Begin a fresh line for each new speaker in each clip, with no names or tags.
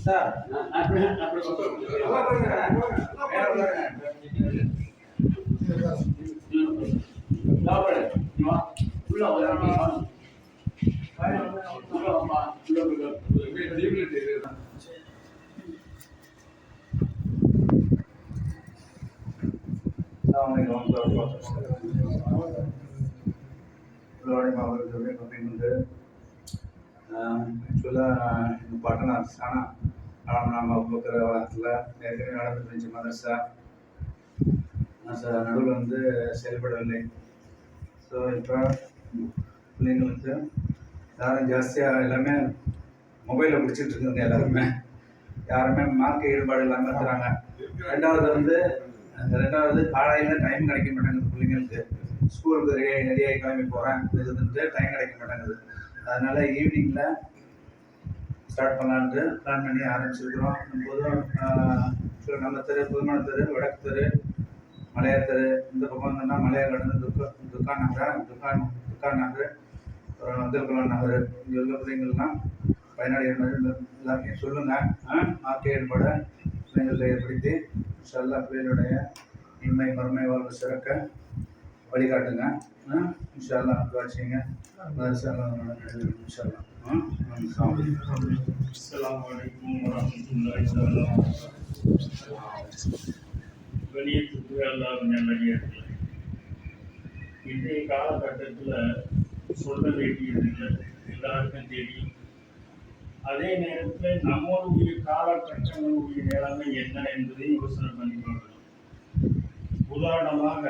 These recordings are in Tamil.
சார்
மாவட்டத்தில் வந்து ஆக்சுவலாக பட்டணம் ஆனால் ஆலமனாமா போக்குற காலத்தில் ஏற்கனவே நடந்துட்டு இருந்துச்சு மதர்சா. நடுவில் வந்து செயல்படவில்லை. ஸோ இப்போ பிள்ளைங்களுக்கு யாரும் ஜாஸ்தியாக எல்லாமே மொபைலில் பிடிச்சிட்டு இருக்குங்க எல்லாருமே. யாருமே மார்க் ஈடுபாடு இல்லாமல் இருக்கிறாங்க. ரெண்டாவது வந்து ரெண்டாவது காலையில் டைம் கிடைக்க மாட்டேங்குது பிள்ளைங்களுக்கு. ஸ்கூலுக்கு ரெடி ரெடியாகி கிளம்பி போகிறேன் இதுன்ட்டு டைம் கிடைக்க மாட்டேங்குது. அதனால் ஈவினிங்கில் ஸ்டார்ட் பண்ணலான்ட்டு பிளான் பண்ணி ஆரம்பிச்சிருக்கிறோம். பொதுவாக நம்ம தெரு புதுமான தெரு வடக்கு தெரு மலையார் தெரு இந்த பக்கம் வந்தோம்னா மலையா கடந்து துக்கா துக்கான் நகர் துக்கான் துக்கான் நகர் அப்புறம் வந்திருக்கலாம் நகர் இங்கே உள்ள பிள்ளைங்கள்லாம் பயனாளிகள் எல்லாருமே சொல்லுங்கள் மார்க்கெட் ஏற்பட பிள்ளைங்களை ஏற்படுத்தி எல்லா பிள்ளைகளுடைய இன்மை மறுமை வாழ்வு சிறக்க வழிகாட்டுங்க. இன்ஷால்லாம் காட்சிங்க இன்ஷால்லாம்
அஸ்ஸலாமு அலைக்கும் வரஹ்மத்துல்லாஹி வபரகாத்துஹு. வெளியேற்றுக்கு அல்லாஹ் நல்லடியார்களே இன்றைய காலகட்டத்தில் சொல்ல வேண்டியதில்லை எல்லாருக்கும் தெரியும். அதே நேரத்தில் நம்மளுடைய காலகட்டங்களுடைய நிலைமை என்ன என்பதை யோசனை பண்ணி உதாரணமாக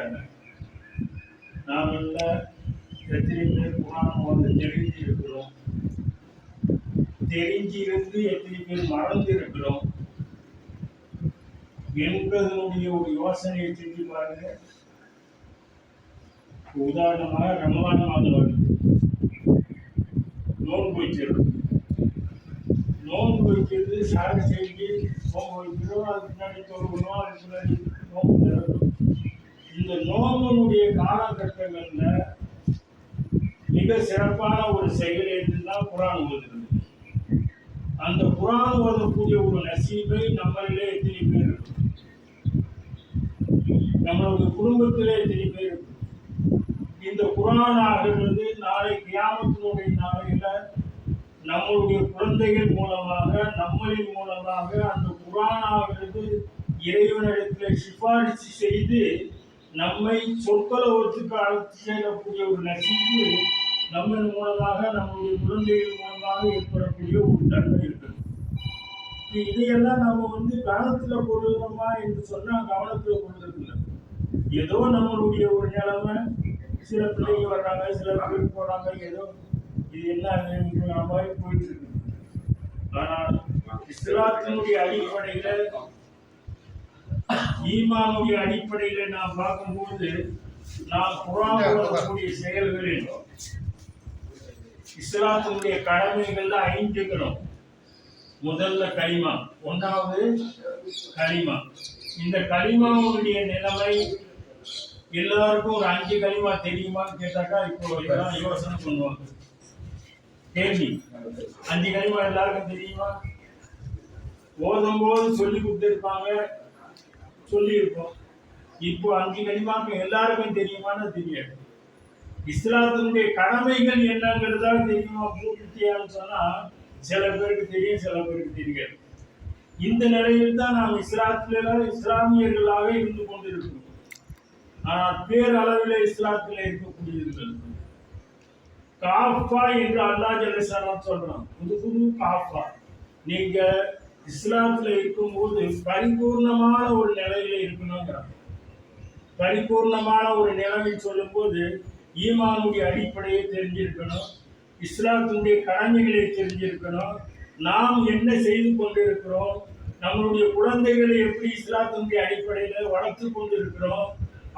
நாம் எல்லாம் எத்தனை பேர் புராணம் வந்து தெரிஞ்சு இருக்கிறோம் தெரிஞ்சிருந்து எத்தனை பேர் மறந்து இருக்கிறோம் என்பதனுடைய ஒரு யோசனையை செஞ்சு பாருங்க. உதாரணமாக ரமலான் மாதம் வருது நோன்பு வைக்கிறது. நோன்பு வைக்கிறது சாக செஞ்சு நோன்பு வைக்கிறோம் அதுக்கு முன்னாடி தொழுகணும் அதுக்கு நோன்பு இந்த நோம்பனுடைய காலகட்டங்களில் மிக சிறப்பான ஒரு செயல் என்றுதான் குரான் ஓதுகிறது அந்த குரான் ஓதக்கூடிய ஒரு நசீபை நம்மளிலே எத்தனை பேர் நம்மளுடைய குடும்பத்திலே எத்தனை பேர் இந்த குரான் ஆகிறது நாளை கியாமத்தினுடைய நாளையில நம்மளுடைய குழந்தைகள் மூலமாக நம்மளின் மூலமாக அந்த குரான் ஆகிறது இறைவனிடத்தில் சிபாரிசு செய்து நம்மை சொற்களவத்துக்கு அழைத்து செல்லக்கூடிய ஒரு நசிப்பு நம்மின் மூலமாக நம்முடைய குழந்தைகள் மூலமாக ஏற்படக்கூடிய ஒரு தன்மை இருக்குது இதையெல்லாம் நம்ம வந்து கவனத்தில் கொள்ளுகிறோமா என்று சொன்னால் கவனத்தில் கொள்வதில்லை. ஏதோ நம்மளுடைய ஒரு நிலைமை சில பிள்ளைங்க வர்றாங்க சில பேர் போறாங்க ஏதோ இது என்ன மாதிரி போயிட்டு இருக்கு. ஆனால் இஸ்லாத்தினுடைய அடிப்படையில் ஈமானுடைய அடிப்படையில நாம் பார்க்கும்போது நாம் குரான் ஓதக்கூடிய செயல்களில் இஸ்லாத்தினுடைய கடமைகள் ஐந்துகிறோம் முதல்ல களிமா ஒன்றாவது களிமா. இந்த களிமாவுடைய நிலைமை எல்லாருக்கும் ஒரு அஞ்சு களிமா தெரியுமான்னு கேட்டாக்கா இப்போ யோசனை பண்ணுவாங்க. கேள்வி அஞ்சு களிமா எல்லாருக்கும் தெரியுமா? ஓதும் போது சொல்லி கொடுத்துருப்பாங்க. சொல்லியிருக்கோம். இப்போ அஞ்சு கனிமாக்கு எல்லாருக்கும் தெரியுமான்னு தெரியாது. இஸ்லாத்தினுடைய கடமைகள் என்னங்கிறதா தெரியுமா பூர்த்தியான்னு சொன்னால் சில பேருக்கு தெரியும் சில பேருக்கு தெரியாது. இந்த நிலையில் தான் நாம் இஸ்லாத்தில இஸ்லாமியர்களாக இருந்து கொண்டிருக்கிறோம். ஆனால் பேரளவில் இஸ்லாத்தில் இருக்கக்கூடியவர்கள் காஃபா என்று அல்லா ஜலசானம் சொல்றோம் புது புது காஃபா. நீங்க இஸ்லாத்துல இருக்கும்போது பரிபூர்ணமான ஒரு நிலையில இருக்கணுங்கிறாங்க பரிபூர்ணமான ஒரு நிலைமை சொல்லும்போது ஈமானுடைய அடிப்படையை தெரிஞ்சிருக்கணும் இஸ்லாத்தினுடைய கடமைகளை தெரிஞ்சிருக்கணும் நாம் என்ன செய்து கொண்டிருக்கிறோம் நம்மளுடைய குழந்தைகளை எப்படி இஸ்லாத்தினுடைய அடிப்படையில் வளர்த்து கொண்டு இருக்கிறோம்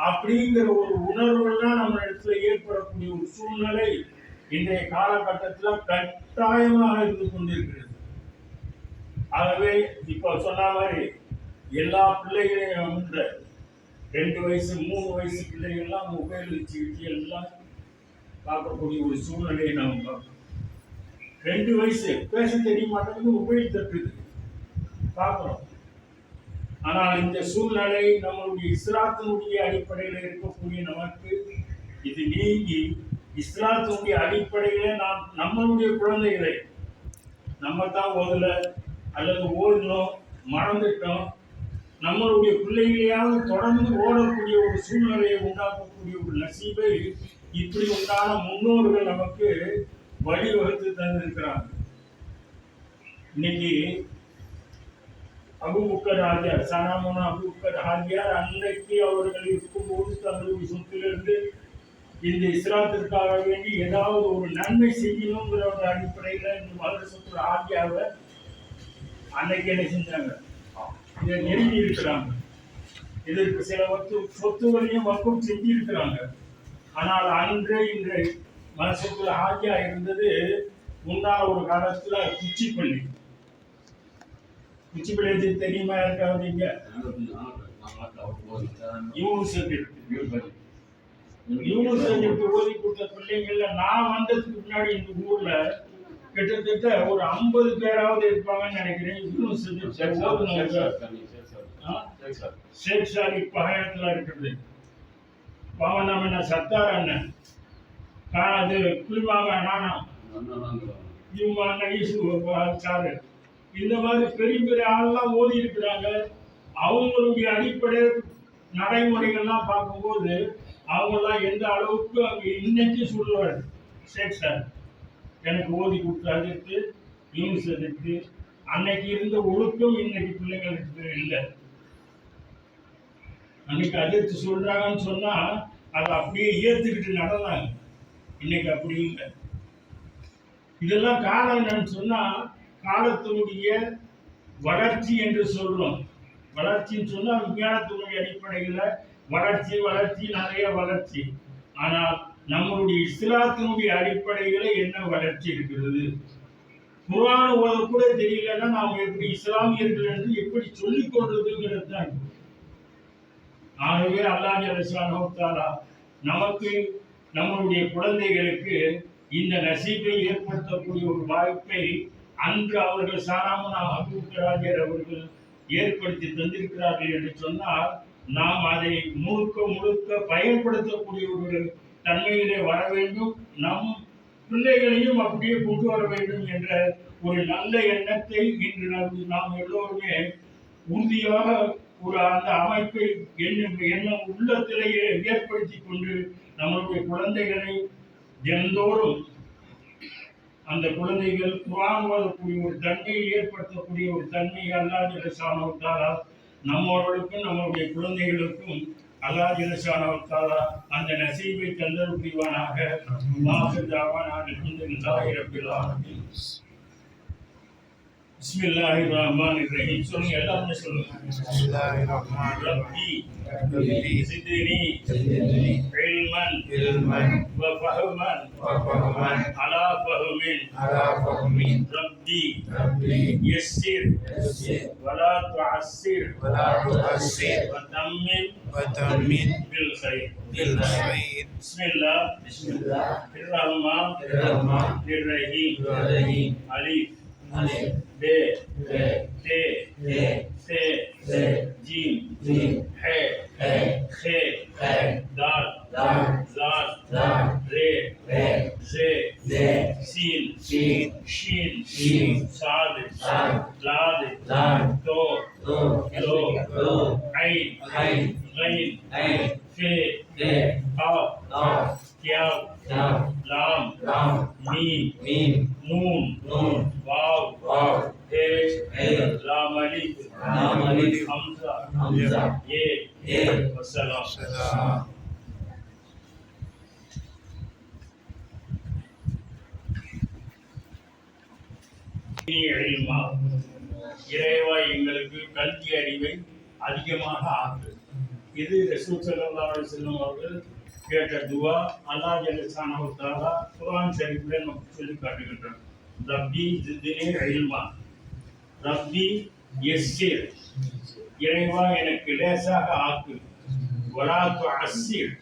அப்படிங்கிற ஒரு உணர்வுலாம் நம்ம இடத்துல ஏற்படக்கூடிய ஒரு சூழ்நிலை இன்றைய காலகட்டத்தில் கட்டாயமாக இருந்து கொண்டிருக்கிறது. ஆகவே இப்போ சொன்ன மாதிரி எல்லா பிள்ளைகளையும் வந்து ரெண்டு வயசு மூணு வயசு பிள்ளைகள்லாம் மொபைல் வச்சுக்கிட்டு எல்லாம் பார்க்கக்கூடிய ஒரு சூழ்நிலையை நாம் பார்க்கணும். ரெண்டு வயசு பேச தெரிய மாட்டேங்குது மொபைல் தட்டுது. பார்க்குறோம் ஆனால் இந்த சூழ்நிலை நம்மளுடைய இஸ்லாத்தினுடைய அடிப்படையில் இருக்கக்கூடிய நமக்கு இது நீங்கி இஸ்லாத்தினுடைய அடிப்படையில் நாம் நம்மளுடைய குழந்தைகளை நம்ம தான் ஓதல அல்லது ஓடினோம் மறந்துட்டோம் நம்மளுடைய பிள்ளைகளையாவது தொடர்ந்து ஓடக்கூடிய ஒரு சூழ்நிலையை உண்டாக்கக்கூடிய ஒரு நசீபை இப்படி உண்டான முன்னோர்கள் நமக்கு வழிவகுத்து தந்திருக்கிறாங்க. இன்னைக்கு அபுபுக்கர் ஆகியார் சனாமுனா அபுபுக்கர் ஆகியார் அன்றைக்கு அவர்கள் இருக்கும்போது தங்களுடைய சொத்திலிருந்து இந்த இஸ்லாத்திற்காக வேண்டி ஏதாவது ஒரு நன்மை செய்யணுங்கிற ஒரு அடிப்படையில் இந்த மதரசத்துல ஆகியாவை அன்னைக்கு என்ன செஞ்சாங்க? இதை நெருங்கி இருக்கிறாங்க இதற்கு சில வத்து சொத்துகளையும் செஞ்சு செஞ்சிருக்கிறாங்க. ஆனால் அன்று இன்று மனசுக்குள்ள ஆகியா இருந்தது முன்னால் ஒரு காலத்துல குச்சிப்பள்ளி குச்சிப்பள்ளி எது தெரியுமா? இருக்காது இங்க? யூனிவர்சிட்டி ஓதி கொடுத்த பிள்ளைங்கள்ல நான் வந்ததுக்கு முன்னாடி இந்த ஊர்ல கிட்டத்தட்ட ஒரு ஐம்பது பேராவது இருப்பாங்கன்னு நினைக்கிறேன். ஆ? ஷேக் சாரி. பகையத்துல இருக்கிறது பவன் சத்தார் அண்ணன் அது குளிமாங்க நானா இவங்க அண்ணன் ஈசு சாரு. இந்த மாதிரி பெரிய பெரிய ஆள்லாம் ஓதி இருக்கிறாங்க. அவங்களுடைய அடிப்படை நடைமுறைகள்லாம் பார்க்கும்போது அவங்கெல்லாம் எந்த அளவுக்கு அங்கே இன்னைக்கு சொல்லுவார் ஷேக் சார். எனக்கு ஓதி கொடுத்து எதிர்த்து நியூஸ் யூனிவர்சிட்டிக்கு அன்னைக்கு இருந்த ஒழுக்கம் இன்னைக்கு பிள்ளைங்களுக்கு இல்லை. அன்னைக்கு அதிர்த்து சொல்றாங்கன்னு சொன்னா அதை அப்படியே ஏத்துக்கிட்டு நடந்தாங்க. இன்னைக்கு அப்படி இல்லை. இதெல்லாம் காரணம் என்னன்னு சொன்னா காலத்தினுடைய வளர்ச்சி என்று சொல்றோம். வளர்ச்சின்னு சொன்னா விஞ்ஞானத்தினுடைய அடிப்படையில் வளர்ச்சி வளர்ச்சி நிறைய வளர்ச்சி. ஆனால் நம்மளுடைய இஸ்லாத்தினுடைய அடிப்படையில என்ன வளர்ச்சி இருக்கிறது? குர்ஆன் ஓத கூட தெரியலன்னா நாம் எப்படி இஸ்லாமியர்கள் என்று எப்படி சொல்லிக் கொள்றதுங்கிறது தான் ஆகவே அல்லாஹ் அலிஸ்லானோ நமக்கு நம்மளுடைய குழந்தைகளுக்கு இந்த நசீப்பை ஏற்படுத்தக்கூடிய ஒரு வாய்ப்பை அன்று அவர்கள் சாராமனா அபூக்கராஜர் அவர்கள் ஏற்படுத்தி தந்திருக்கிறார்கள் என்று சொன்னால் நாம் அதை முழுக்க முழுக்க பயன்படுத்தக்கூடிய ஒரு தன்மையிலே வர வேண்டும். நம் பிள்ளைகளையும் அப்படியே கொண்டு வர வேண்டும் என்ற ஒரு நல்ல எண்ணத்தை இன்று நாம் நாம் எல்லோருமே உறுதியாக ஒரு அந்த அமைப்பை எண்ணம் எண்ணம் உள்ளத்திலேயே ஏற்படுத்தி கொண்டு நம்மளுடைய குழந்தைகளை தினந்தோறும் அந்த குழந்தைகள் குரான் வரக்கூடிய ஒரு தன்மையை ஏற்படுத்தக்கூடிய ஒரு தன்மை அல்லாத சாணவத்தாலா நம்மளோருக்கும் நம்மளுடைய குழந்தைகளுக்கும் அல்லாஹ் ஜலசானவத்தாலா அந்த நசீபை தந்தல் புரிவானாக. மாசுதாவான அல்ஹம்துலில்லாஹி ரப்பில் ஆலமீன் பிஸ்மில்லாஹி ரஹ்மான் ரஹீம் சொல்லுங்க எல்லாருமே சொல்லுங்க
பிஸ்மில்லாஹி
ரஹ்மான்
ரப்பி
ரப்பி
சித்தினி
சித்தினி
இல்மன்
இல்மன்
வ
ஃபஹ்மன்
வ
ஃபஹ்மன்
அலா
ஃபஹ்மின்
அலா
ஃபஹ்மின்
ரப்பி
ரப்பி
யஸ்ஸிர்
யஸ்ஸிர்
வலா
துஅஸ்ஸிர்
வலா
துஅஸ்ஸிர்
வ
தம்மின்
வ
தம்மின்
பில்
கைர்
பில்
கைர்
பிஸ்மில்லாஹ்
பிஸ்மில்லாஹ்
இர்
ரஹ்மான்
இர்
ரஹ்மான் இர்
ரஹீம் அலீஃப்
বে
তে
সে
জিম
হে
খে
দাল Wow. இறைவா எங்களுக்கு கல்வி அறிவை அதிகமாக ஆகுது இது ரசூல் செல்லும் அவர்கள் கேட்ட துவா அல்லா ஜலிசானா குரான் சரிப்பில் நமக்கு சொல்லி காட்டுகின்றனர் ரப்பி ஜித்னி இல்மா ரப்பி யஸ்ஸிர் இறைவா எனக்கு லேசாக ஆக்கு வராத்து துஅஸ்ஸிர்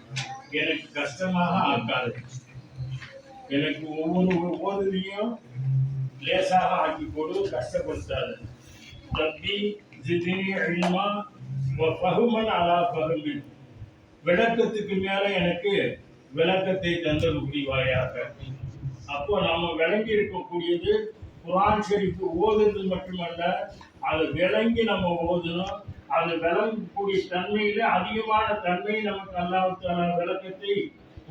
எனக்கு கஷ்டமாக ஆக்காது எனக்கு ஒவ்வொரு ஒவ்வொருலையும் லேசாக ஆக்கி கொடு கஷ்டப்படுத்தாது ரப்பி ஜிதினி இல்மா பகுமன் அலா பகுமின் விளக்கத்துக்கு மேல எனக்கு விளக்கத்தை தந்தது புரிவாயாக அப்போ நம்ம விளங்கி இருக்கக்கூடியது குரான் ஷெரீஃப் ஓதுறது மட்டுமல்ல அதை விளங்கி நம்ம ஓதணும். அது விளங்கக்கூடிய தன்மையில அதிகமான தன்மை நமக்கு அல்லாவுக்கான விளக்கத்தை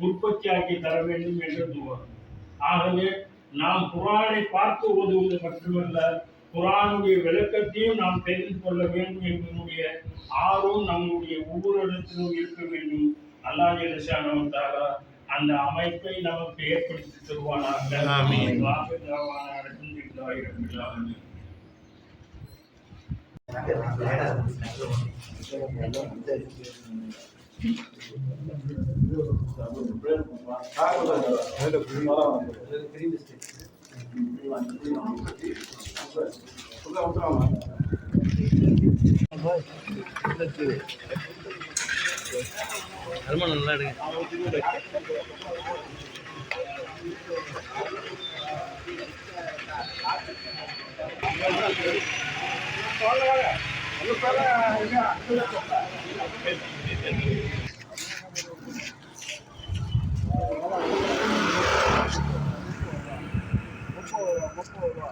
உற்பத்தியாக்கி தர வேண்டும் என்று தோணும் ஆகவே நாம் குரானை பார்த்து ஓதுவது மட்டுமல்ல குரானுடைய விளக்கத்தையும் நாம் தெரிந்து கொள்ள வேண்டும் என்பதனுடைய ஆர்வம் நம்முடைய ஒவ்வொரு இடத்திலும் இருக்க வேண்டும். அல்லாஹ் ஜெல்லஷானஹு தாரா அந்த அமைப்பை நமக்கு ஏற்படுத்தி தருவானாக.
ஆமீன்.
வாஹித் தஅவானா அல்ஹம்துலில்லாஹி ரப்பில் ஆலமீன்
அருமா நல்லா எடுங்க
முப்பது ரூபா முப்பது ரூபா.